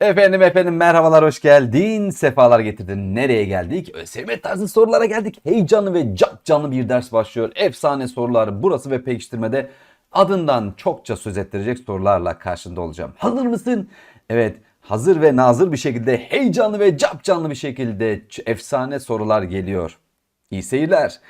Efendim efendim merhabalar hoş geldin. Sefalar getirdin. Nereye geldik? ÖSYM tarzı sorulara geldik. Heyecanlı ve cap canlı bir ders başlıyor. Efsane sorular burası ve pekiştirmede adından çokça söz ettirecek sorularla karşında olacağım. Hazır mısın? Evet hazır ve nazır bir şekilde heyecanlı ve cap canlı bir şekilde efsane sorular geliyor. İyi seyirler.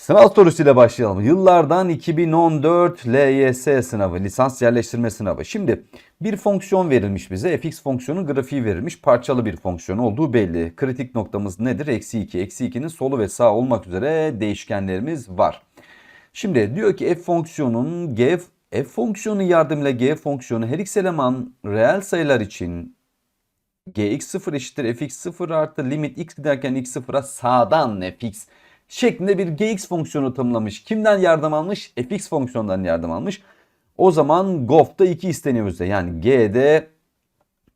Sınav sorusuyla başlayalım. Yıllardan 2014 LYS sınavı, lisans yerleştirme sınavı. Şimdi bir fonksiyon verilmiş bize. fx fonksiyonun grafiği verilmiş. Parçalı bir fonksiyon olduğu belli. Kritik noktamız nedir? Eksi 2. Eksi 2'nin solu ve sağ olmak üzere değişkenlerimiz var. Şimdi diyor ki f fonksiyonun g f fonksiyonu yardımıyla g fonksiyonu her x eleman reel sayılar için gx0 eşittir fx0 artı limit x giderken x0'a sağdan fx şeklinde bir gx fonksiyonu tanımlamış. Kimden yardım almış? fx fonksiyondan yardım almış. O zaman gof'ta 2 isteniyor bize. Yani g'de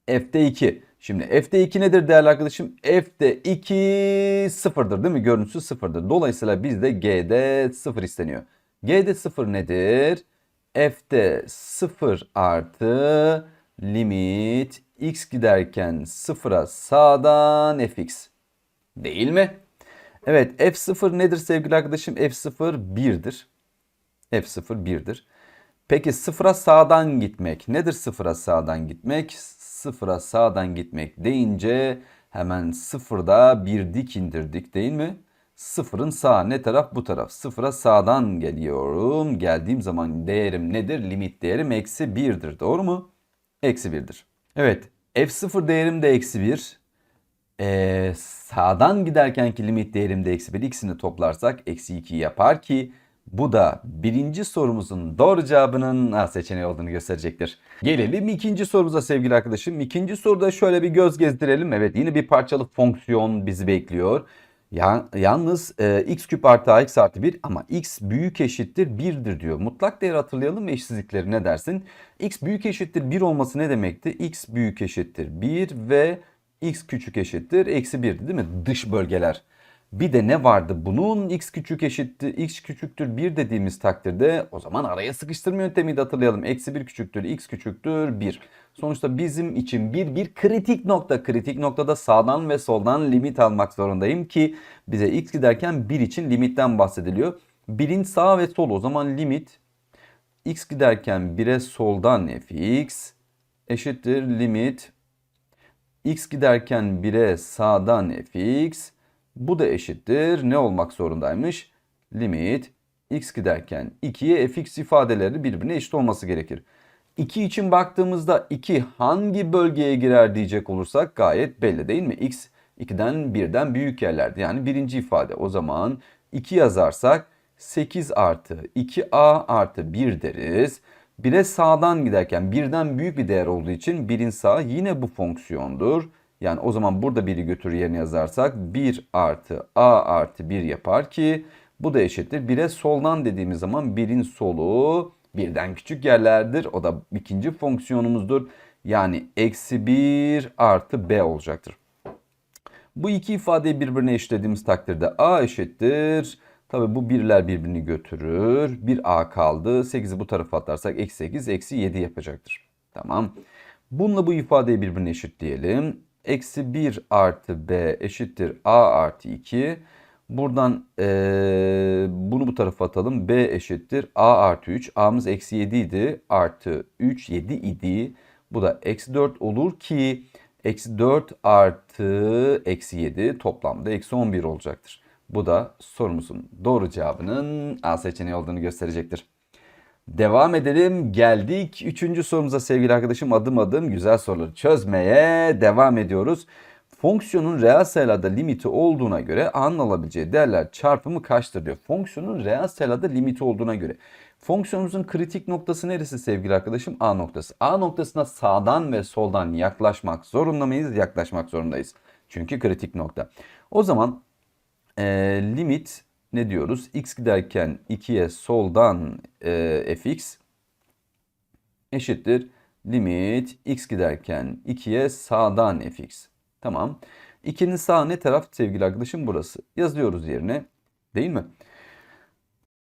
f'de 2. Şimdi f'de 2 nedir değerli arkadaşım? f'de 2 sıfırdır değil mi? Görüntüsü sıfırdır. Dolayısıyla bizde g'de 0 isteniyor. g'de 0 nedir? f'de 0 artı limit x giderken 0'a sağdan fx. Değil mi? Evet f0 nedir sevgili arkadaşım? f0 1'dir. f0 1'dir. Peki sıfıra sağdan gitmek. Nedir sıfıra sağdan gitmek? Sıfıra sağdan gitmek deyince hemen sıfırda bir dik indirdik değil mi? Sıfırın sağ ne taraf bu taraf. Sıfıra sağdan geliyorum. Geldiğim zaman değerim nedir? Limit değerim eksi 1'dir. Doğru mu? Eksi 1'dir. Evet f0 değerim de eksi 1. Ee, sağdan giderkenki limit değerim de eksi 1. İkisini toplarsak eksi 2 yapar ki bu da birinci sorumuzun doğru cevabının A seçeneği olduğunu gösterecektir. Gelelim ikinci sorumuza sevgili arkadaşım. İkinci soruda şöyle bir göz gezdirelim. Evet yine bir parçalı fonksiyon bizi bekliyor. Ya, yalnız e, x küp artı ax artı 1 ama x büyük eşittir 1'dir diyor. Mutlak değer hatırlayalım ve eşsizlikleri ne dersin? x büyük eşittir 1 olması ne demekti? x büyük eşittir 1 ve x küçük eşittir eksi 1'di değil mi? Dış bölgeler. Bir de ne vardı? Bunun x küçük eşittir, x küçüktür 1 dediğimiz takdirde o zaman araya sıkıştırma yöntemini de hatırlayalım. Eksi 1 küçüktür, x küçüktür 1. Sonuçta bizim için bir bir kritik nokta. Kritik noktada sağdan ve soldan limit almak zorundayım ki bize x giderken 1 için limitten bahsediliyor. 1'in sağ ve sol o zaman limit x giderken 1'e soldan fx eşittir limit x giderken 1'e sağdan fx bu da eşittir. Ne olmak zorundaymış? Limit x giderken 2'ye fx ifadeleri birbirine eşit olması gerekir. 2 için baktığımızda 2 hangi bölgeye girer diyecek olursak gayet belli değil mi? x 2'den 1'den büyük yerlerde yani birinci ifade. O zaman 2 yazarsak 8 artı 2a artı 1 deriz. 1'e sağdan giderken birden büyük bir değer olduğu için 1'in sağı yine bu fonksiyondur. Yani o zaman burada 1'i götür yerine yazarsak 1 artı a artı 1 yapar ki bu da eşittir. 1'e soldan dediğimiz zaman 1'in solu birden küçük yerlerdir. O da ikinci fonksiyonumuzdur. Yani eksi 1 artı b olacaktır. Bu iki ifadeyi birbirine eşitlediğimiz takdirde a eşittir. Tabi bu birler birbirini götürür. 1a kaldı. 8'i bu tarafa atarsak eksi 8 eksi 7 yapacaktır. Tamam. Bununla bu ifadeyi birbirine eşitleyelim. Eksi 1 artı b eşittir a artı 2. Buradan eee, bunu bu tarafa atalım. b eşittir a artı 3. a'mız eksi 7 idi. Artı 3 7 idi. Bu da eksi 4 olur ki eksi 4 artı eksi 7 toplamda eksi 11 olacaktır. Bu da sorumuzun doğru cevabının A seçeneği olduğunu gösterecektir. Devam edelim. Geldik üçüncü sorumuza sevgili arkadaşım. Adım adım güzel soruları çözmeye devam ediyoruz. Fonksiyonun reel sayılarda limiti olduğuna göre a'nın alabileceği değerler çarpımı kaçtır diyor. Fonksiyonun reel sayılarda limiti olduğuna göre. Fonksiyonumuzun kritik noktası neresi sevgili arkadaşım? A noktası. A noktasına sağdan ve soldan yaklaşmak zorunda mıyız? Yaklaşmak zorundayız. Çünkü kritik nokta. O zaman e, limit ne diyoruz? x giderken 2'ye soldan e, fx eşittir. Limit x giderken 2'ye sağdan fx. Tamam. 2'nin sağ ne taraf sevgili arkadaşım? Burası. Yazıyoruz yerine. Değil mi?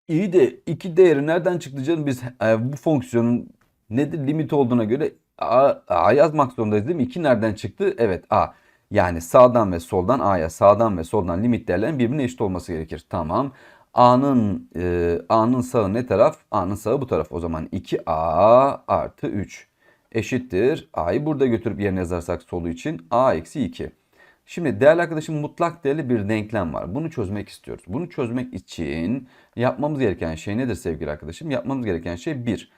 İyi de 2 değeri nereden çıktı canım? Biz e, bu fonksiyonun nedir limit olduğuna göre A, A yazmak zorundayız değil mi? 2 nereden çıktı? Evet A. Yani sağdan ve soldan A'ya sağdan ve soldan limit değerlerin birbirine eşit olması gerekir. Tamam. A'nın e, A'nın sağı ne taraf? A'nın sağı bu taraf. O zaman 2A artı 3 eşittir. A'yı burada götürüp yerine yazarsak solu için A eksi 2. Şimdi değerli arkadaşım mutlak değerli bir denklem var. Bunu çözmek istiyoruz. Bunu çözmek için yapmamız gereken şey nedir sevgili arkadaşım? Yapmamız gereken şey 1.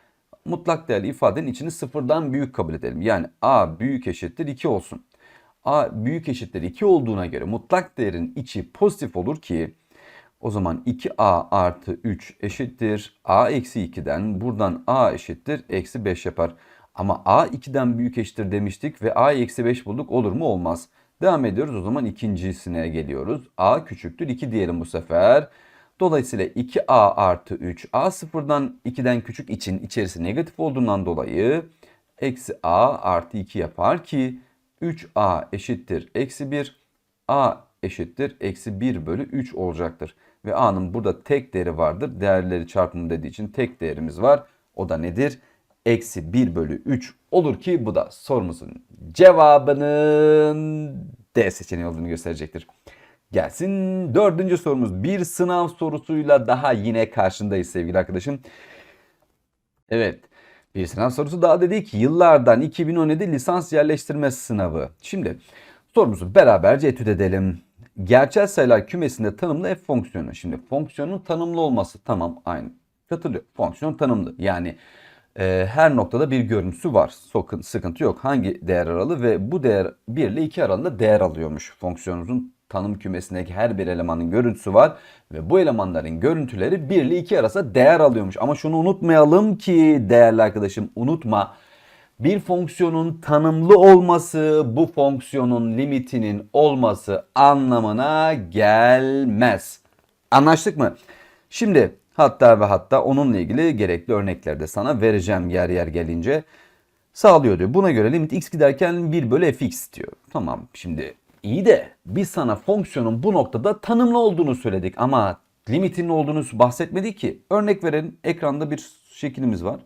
Mutlak değerli ifadenin içini sıfırdan büyük kabul edelim. Yani A büyük eşittir 2 olsun. A büyük eşittir 2 olduğuna göre mutlak değerin içi pozitif olur ki o zaman 2A artı 3 eşittir. A eksi 2'den buradan A eşittir. Eksi 5 yapar. Ama A 2'den büyük eşittir demiştik ve A eksi 5 bulduk. Olur mu? Olmaz. Devam ediyoruz. O zaman ikincisine geliyoruz. A küçüktür 2 diyelim bu sefer. Dolayısıyla 2A artı 3. A sıfırdan 2'den küçük için içerisi negatif olduğundan dolayı eksi A artı 2 yapar ki 3A eşittir eksi 1. A eşittir eksi 1 bölü 3 olacaktır. Ve A'nın burada tek değeri vardır. Değerleri çarpımı dediği için tek değerimiz var. O da nedir? Eksi 1 bölü 3 olur ki bu da sorumuzun cevabının D seçeneği olduğunu gösterecektir. Gelsin dördüncü sorumuz. Bir sınav sorusuyla daha yine karşındayız sevgili arkadaşım. Evet. Bir sınav sorusu daha dedik. Yıllardan 2017 lisans yerleştirme sınavı. Şimdi sorumuzu beraberce etüt edelim. Gerçel sayılar kümesinde tanımlı f fonksiyonu. Şimdi fonksiyonun tanımlı olması tamam aynı. Katılıyor. Fonksiyon tanımlı. Yani e, her noktada bir görüntüsü var. Sokun, sıkıntı yok. Hangi değer aralı ve bu değer 1 ile 2 aralığında değer alıyormuş. Fonksiyonumuzun tanım kümesindeki her bir elemanın görüntüsü var ve bu elemanların görüntüleri 1 ile 2 arasında değer alıyormuş. Ama şunu unutmayalım ki değerli arkadaşım unutma. Bir fonksiyonun tanımlı olması bu fonksiyonun limitinin olması anlamına gelmez. Anlaştık mı? Şimdi hatta ve hatta onunla ilgili gerekli örnekler de sana vereceğim yer yer gelince. Sağlıyor diyor. Buna göre limit x giderken 1 bölü fx diyor. Tamam şimdi iyi de biz sana fonksiyonun bu noktada tanımlı olduğunu söyledik ama limitinin olduğunu bahsetmedik ki. Örnek verelim ekranda bir şeklimiz var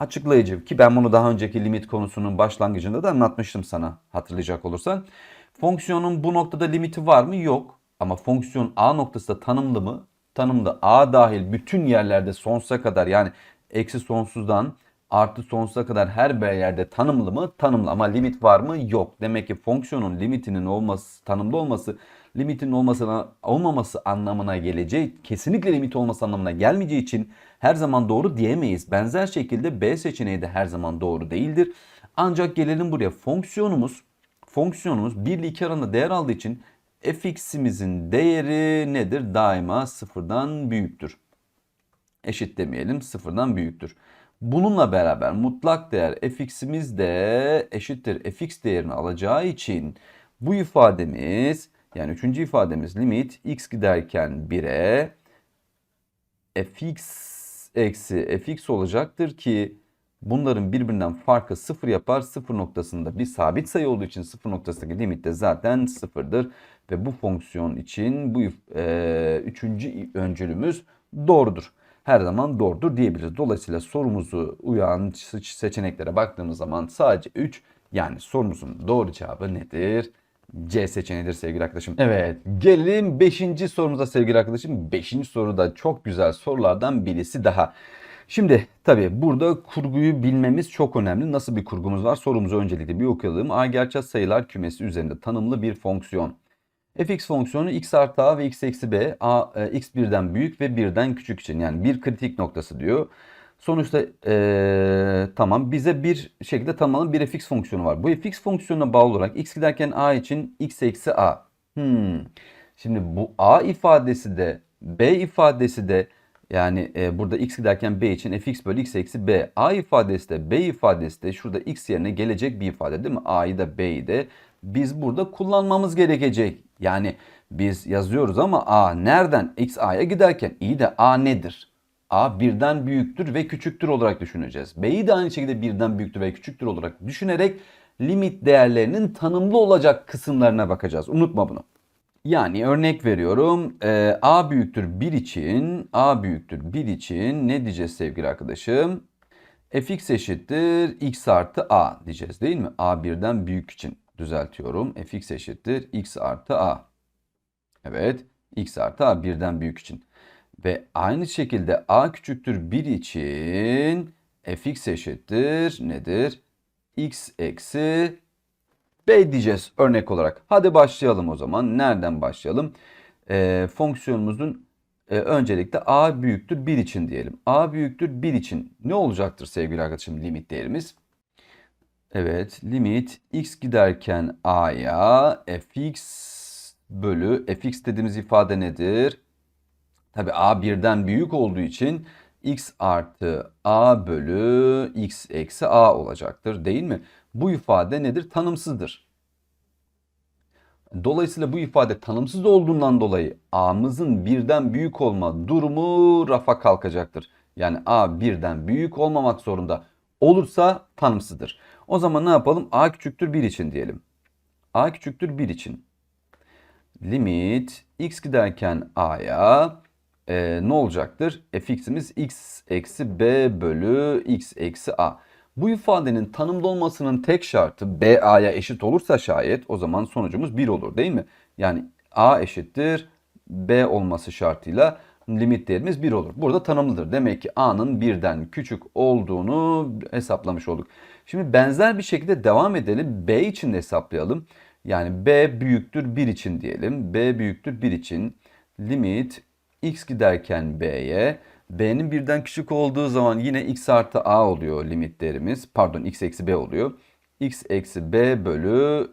açıklayıcı ki ben bunu daha önceki limit konusunun başlangıcında da anlatmıştım sana hatırlayacak olursan. Fonksiyonun bu noktada limiti var mı? Yok. Ama fonksiyon A noktası da tanımlı mı? Tanımlı. A dahil bütün yerlerde sonsuza kadar yani eksi sonsuzdan artı sonsuza kadar her bir yerde tanımlı mı? Tanımlı ama limit var mı? Yok. Demek ki fonksiyonun limitinin olması, tanımlı olması limitin olmasına olmaması anlamına gelecek. Kesinlikle limit olması anlamına gelmeyeceği için her zaman doğru diyemeyiz. Benzer şekilde B seçeneği de her zaman doğru değildir. Ancak gelelim buraya. Fonksiyonumuz fonksiyonumuz 1 ile 2 arasında değer aldığı için fx'imizin değeri nedir? Daima sıfırdan büyüktür. Eşit demeyelim sıfırdan büyüktür. Bununla beraber mutlak değer fx'imiz de eşittir fx değerini alacağı için bu ifademiz yani üçüncü ifademiz limit x giderken 1'e fx eksi fx olacaktır ki bunların birbirinden farkı sıfır yapar. Sıfır noktasında bir sabit sayı olduğu için sıfır noktasındaki limit de zaten sıfırdır. Ve bu fonksiyon için bu e, üçüncü öncülümüz doğrudur. Her zaman doğrudur diyebiliriz. Dolayısıyla sorumuzu uyan seçeneklere baktığımız zaman sadece 3 yani sorumuzun doğru cevabı nedir? C seçeneğidir sevgili arkadaşım. Evet gelelim 5. sorumuza sevgili arkadaşım. 5. soru da çok güzel sorulardan birisi daha. Şimdi tabi burada kurguyu bilmemiz çok önemli. Nasıl bir kurgumuz var? Sorumuzu öncelikle bir okuyalım. A gerçel sayılar kümesi üzerinde tanımlı bir fonksiyon. Fx fonksiyonu x artı a ve x eksi b a e, x birden büyük ve birden küçük için yani bir kritik noktası diyor. Sonuçta ee, tamam bize bir şekilde tanımlanan bir fx fonksiyonu var. Bu fx fonksiyonuna bağlı olarak x giderken a için x eksi a. Hmm. Şimdi bu a ifadesi de b ifadesi de yani e, burada x giderken b için fx bölü x eksi b. a ifadesi de b ifadesi de şurada x yerine gelecek bir ifade değil mi? a'yı da b'yi de biz burada kullanmamız gerekecek. Yani biz yazıyoruz ama a nereden x a'ya giderken iyi de a nedir? A birden büyüktür ve küçüktür olarak düşüneceğiz. B'yi de aynı şekilde birden büyüktür ve küçüktür olarak düşünerek limit değerlerinin tanımlı olacak kısımlarına bakacağız. Unutma bunu. Yani örnek veriyorum e, A büyüktür 1 için A büyüktür 1 için ne diyeceğiz sevgili arkadaşım? fx eşittir x artı a diyeceğiz değil mi? a birden büyük için düzeltiyorum. fx eşittir x artı a. Evet x artı a birden büyük için. Ve aynı şekilde a küçüktür 1 için fx eşittir nedir? x eksi b diyeceğiz örnek olarak. Hadi başlayalım o zaman. Nereden başlayalım? Ee, fonksiyonumuzun e, öncelikle a büyüktür 1 için diyelim. a büyüktür 1 için ne olacaktır sevgili arkadaşım limit değerimiz? Evet limit x giderken a'ya fx bölü fx dediğimiz ifade nedir? Tabi a birden büyük olduğu için x artı a bölü x eksi a olacaktır değil mi? Bu ifade nedir? Tanımsızdır. Dolayısıyla bu ifade tanımsız olduğundan dolayı a'mızın birden büyük olma durumu rafa kalkacaktır. Yani a birden büyük olmamak zorunda olursa tanımsızdır. O zaman ne yapalım? a küçüktür 1 için diyelim. a küçüktür 1 için limit x giderken a'ya e, ne olacaktır? fx'imiz x eksi b bölü x eksi a. Bu ifadenin tanımda olmasının tek şartı b a'ya eşit olursa şayet o zaman sonucumuz 1 olur değil mi? Yani a eşittir b olması şartıyla limit değerimiz 1 olur. Burada tanımlıdır. Demek ki a'nın birden küçük olduğunu hesaplamış olduk. Şimdi benzer bir şekilde devam edelim. b için de hesaplayalım. Yani b büyüktür 1 için diyelim. b büyüktür 1 için limit x giderken b'ye b'nin birden küçük olduğu zaman yine x artı a oluyor limitlerimiz. Pardon x eksi b oluyor. x eksi b bölü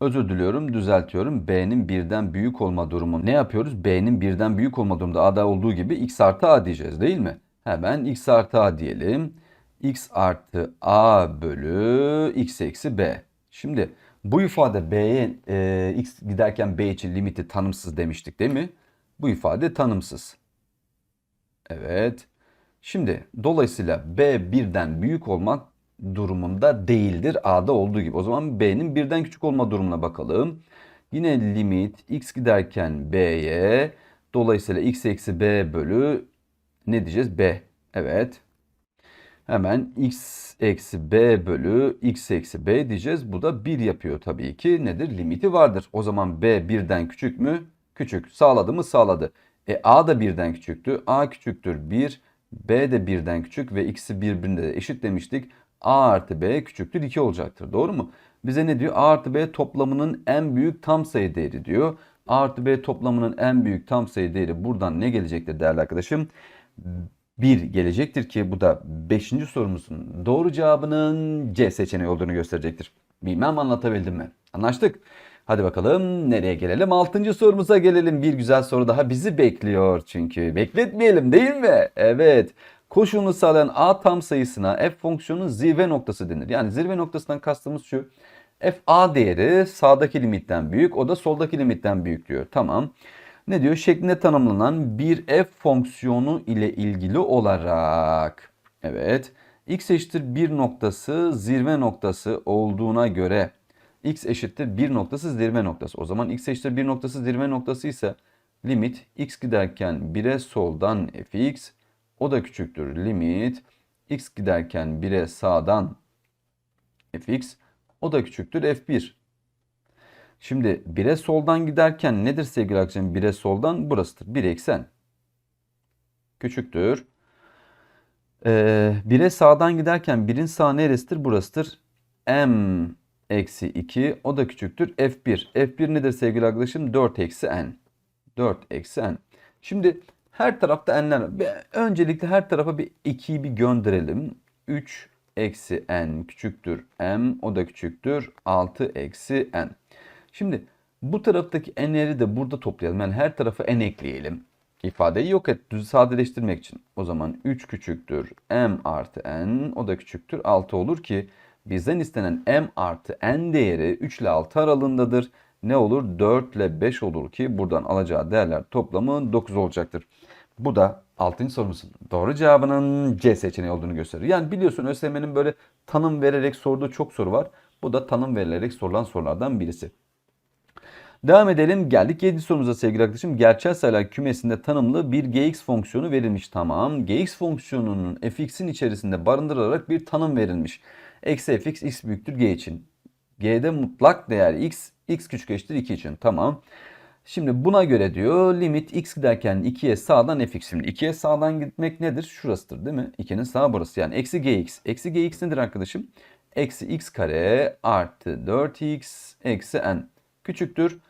özür diliyorum düzeltiyorum. b'nin birden büyük olma durumu ne yapıyoruz? b'nin birden büyük olma durumunda a'da olduğu gibi x artı a diyeceğiz değil mi? Hemen x artı a diyelim. x artı a bölü x eksi b. Şimdi bu ifade b'ye e, x giderken b için limiti tanımsız demiştik değil mi? Bu ifade tanımsız. Evet. Şimdi dolayısıyla b birden büyük olmak durumunda değildir a'da olduğu gibi. O zaman b'nin birden küçük olma durumuna bakalım. Yine limit x giderken b'ye dolayısıyla x eksi b bölü ne diyeceğiz? b. Evet. Hemen x eksi b bölü x eksi b diyeceğiz. Bu da 1 yapıyor tabii ki. Nedir? Limiti vardır. O zaman b birden küçük mü? Küçük. Sağladı mı? Sağladı. E a da birden küçüktü. a küçüktür 1. b de birden küçük ve ikisi birbirine de eşit demiştik. A artı b küçüktür 2 olacaktır. Doğru mu? Bize ne diyor? a artı b toplamının en büyük tam sayı değeri diyor. a artı b toplamının en büyük tam sayı değeri buradan ne gelecektir değerli arkadaşım? 1 gelecektir ki bu da 5. sorumuzun doğru cevabının C seçeneği olduğunu gösterecektir. Bilmem anlatabildim mi? Anlaştık. Hadi bakalım nereye gelelim? 6. sorumuza gelelim. Bir güzel soru daha bizi bekliyor çünkü. Bekletmeyelim değil mi? Evet. Koşulunu sağlayan A tam sayısına f fonksiyonun zirve noktası denir. Yani zirve noktasından kastımız şu. f a değeri sağdaki limitten büyük, o da soldaki limitten büyük diyor. Tamam ne diyor? Şeklinde tanımlanan bir f fonksiyonu ile ilgili olarak. Evet. x eşittir 1 noktası zirve noktası olduğuna göre x eşittir 1 noktası zirve noktası. O zaman x eşittir 1 noktası zirve noktası ise limit x giderken 1'e soldan fx o da küçüktür limit x giderken 1'e sağdan fx o da küçüktür f1. Şimdi 1'e soldan giderken nedir sevgili arkadaşlarım? 1'e soldan burasıdır. 1 eksen. Küçüktür. Ee, 1'e sağdan giderken 1'in sağ neresidir? Burasıdır. M eksi 2 o da küçüktür. F1. F1 nedir sevgili arkadaşım? 4 eksi N. 4 eksi N. Şimdi her tarafta n'ler Öncelikle her tarafa bir 2'yi bir gönderelim. 3 eksi n küçüktür m o da küçüktür 6 eksi n. Şimdi bu taraftaki n'leri de burada toplayalım. Yani her tarafa n ekleyelim. İfadeyi yok et. Düz sadeleştirmek için. O zaman 3 küçüktür m artı n. O da küçüktür 6 olur ki bizden istenen m artı n değeri 3 ile 6 aralığındadır. Ne olur? 4 ile 5 olur ki buradan alacağı değerler toplamı 9 olacaktır. Bu da 6. sorumuzun doğru cevabının C seçeneği olduğunu gösteriyor. Yani biliyorsun ÖSYM'nin böyle tanım vererek sorduğu çok soru var. Bu da tanım verilerek sorulan sorulardan birisi. Devam edelim. Geldik 7. sorumuza sevgili arkadaşım. Gerçel sayılar kümesinde tanımlı bir gx fonksiyonu verilmiş. Tamam. gx fonksiyonunun fx'in içerisinde barındırılarak bir tanım verilmiş. Eksi fx x büyüktür g için. g'de mutlak değer x, x küçük eşittir 2 için. Tamam. Şimdi buna göre diyor limit x giderken 2'ye sağdan fx. Şimdi 2'ye sağdan gitmek nedir? Şurasıdır değil mi? 2'nin sağı burası. Yani eksi gx. Eksi gx nedir arkadaşım? Eksi x kare artı 4x eksi n küçüktür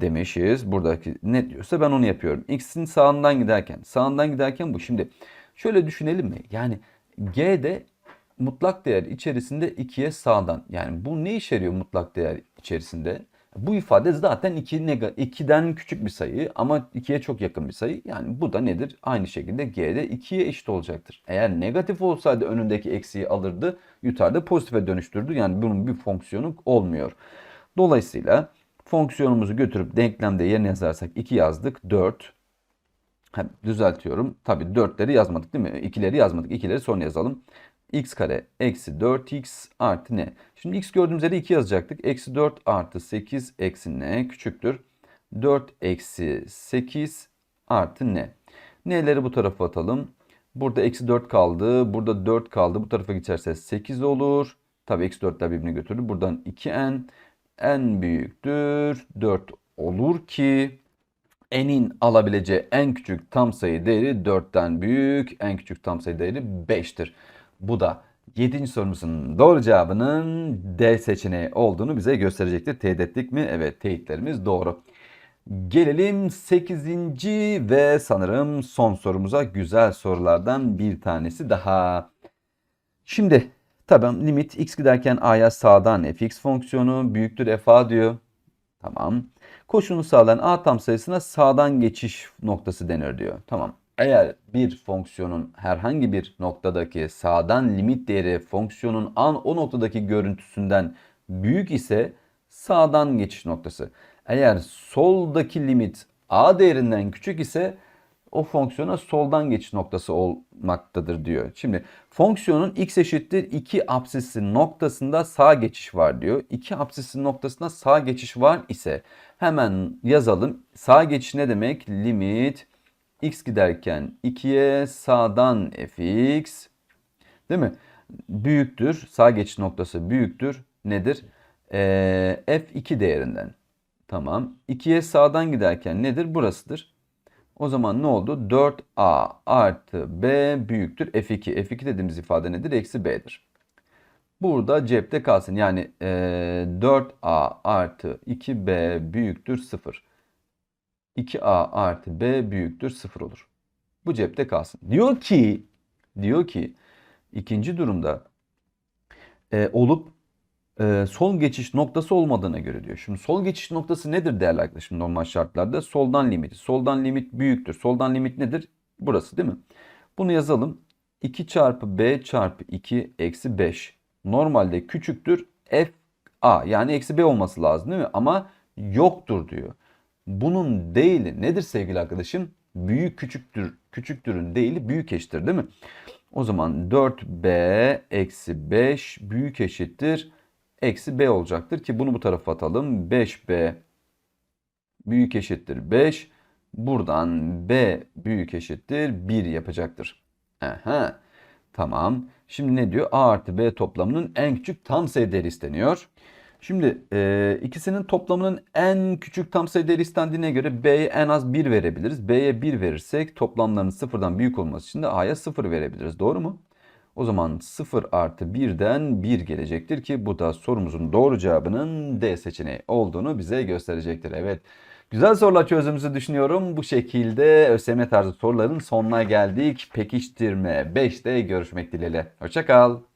demişiz. Buradaki ne diyorsa ben onu yapıyorum. X'in sağından giderken. Sağından giderken bu. Şimdi şöyle düşünelim mi? Yani G'de mutlak değer içerisinde 2'ye sağdan. Yani bu ne işe yarıyor mutlak değer içerisinde? Bu ifade zaten 2 2'den küçük bir sayı ama 2'ye çok yakın bir sayı. Yani bu da nedir? Aynı şekilde G'de 2'ye eşit olacaktır. Eğer negatif olsaydı önündeki eksiği alırdı, yutarda pozitife dönüştürdü. Yani bunun bir fonksiyonu olmuyor. Dolayısıyla fonksiyonumuzu götürüp denklemde yerine yazarsak 2 yazdık. 4. Hem düzeltiyorum. Tabii 4'leri yazmadık değil mi? 2'leri yazmadık. 2'leri sonra yazalım. X kare eksi 4x artı ne? Şimdi x gördüğümüz yere 2 yazacaktık. Eksi 4 artı 8 eksi ne küçüktür. 4 eksi 8 artı ne? N'leri bu tarafa atalım. Burada eksi 4 kaldı. Burada 4 kaldı. Bu tarafa geçerse 8 olur. Tabii eksi 4'ler birbirini götürdü. Buradan 2n n büyüktür 4 olur ki n'in alabileceği en küçük tam sayı değeri 4'ten büyük, en küçük tam sayı değeri 5'tir. Bu da 7. sorumuzun doğru cevabının D seçeneği olduğunu bize gösterecektir. Teyit ettik mi? Evet teyitlerimiz doğru. Gelelim 8. ve sanırım son sorumuza güzel sorulardan bir tanesi daha. Şimdi tabi limit x giderken a'ya sağdan fx fonksiyonu büyüktür fa diyor. Tamam. Koşunu sağlayan a tam sayısına sağdan geçiş noktası denir diyor. Tamam. Eğer bir fonksiyonun herhangi bir noktadaki sağdan limit değeri fonksiyonun an o noktadaki görüntüsünden büyük ise sağdan geçiş noktası. Eğer soldaki limit a değerinden küçük ise o fonksiyona soldan geçiş noktası olmaktadır diyor. Şimdi fonksiyonun x eşittir 2 apsisi noktasında sağ geçiş var diyor. 2 apsisi noktasında sağ geçiş var ise hemen yazalım. Sağ geçiş ne demek? Limit x giderken 2'ye sağdan fx değil mi? Büyüktür. Sağ geçiş noktası büyüktür. Nedir? Ee, f2 değerinden. Tamam. 2'ye sağdan giderken nedir? Burasıdır. O zaman ne oldu? 4a artı b büyüktür f2. f2 dediğimiz ifade nedir? Eksi b'dir. Burada cepte kalsın. Yani e, 4a artı 2b büyüktür 0. 2a artı b büyüktür 0 olur. Bu cepte kalsın. Diyor ki, diyor ki ikinci durumda e, olup e, sol geçiş noktası olmadığına göre diyor. Şimdi sol geçiş noktası nedir değerli arkadaşım normal şartlarda? Soldan limiti. Soldan limit büyüktür. Soldan limit nedir? Burası değil mi? Bunu yazalım. 2 çarpı b çarpı 2 eksi 5. Normalde küçüktür f a yani eksi b olması lazım değil mi? Ama yoktur diyor. Bunun değili nedir sevgili arkadaşım? Büyük küçüktür. Küçüktürün değili büyük eşittir değil mi? O zaman 4b eksi 5 büyük eşittir eksi b olacaktır ki bunu bu tarafa atalım. 5b büyük eşittir 5. Buradan b büyük eşittir 1 yapacaktır. Aha. Tamam. Şimdi ne diyor? A artı B toplamının en küçük tam sayı değeri isteniyor. Şimdi e, ikisinin toplamının en küçük tam sayı değeri istendiğine göre B'ye en az 1 verebiliriz. B'ye 1 verirsek toplamlarının sıfırdan büyük olması için de A'ya 0 verebiliriz. Doğru mu? O zaman 0 artı 1'den 1 gelecektir ki bu da sorumuzun doğru cevabının D seçeneği olduğunu bize gösterecektir. Evet. Güzel sorular çözdüğümüzü düşünüyorum. Bu şekilde ÖSYM tarzı soruların sonuna geldik. Pekiştirme 5'te görüşmek dileğiyle. Hoşçakal.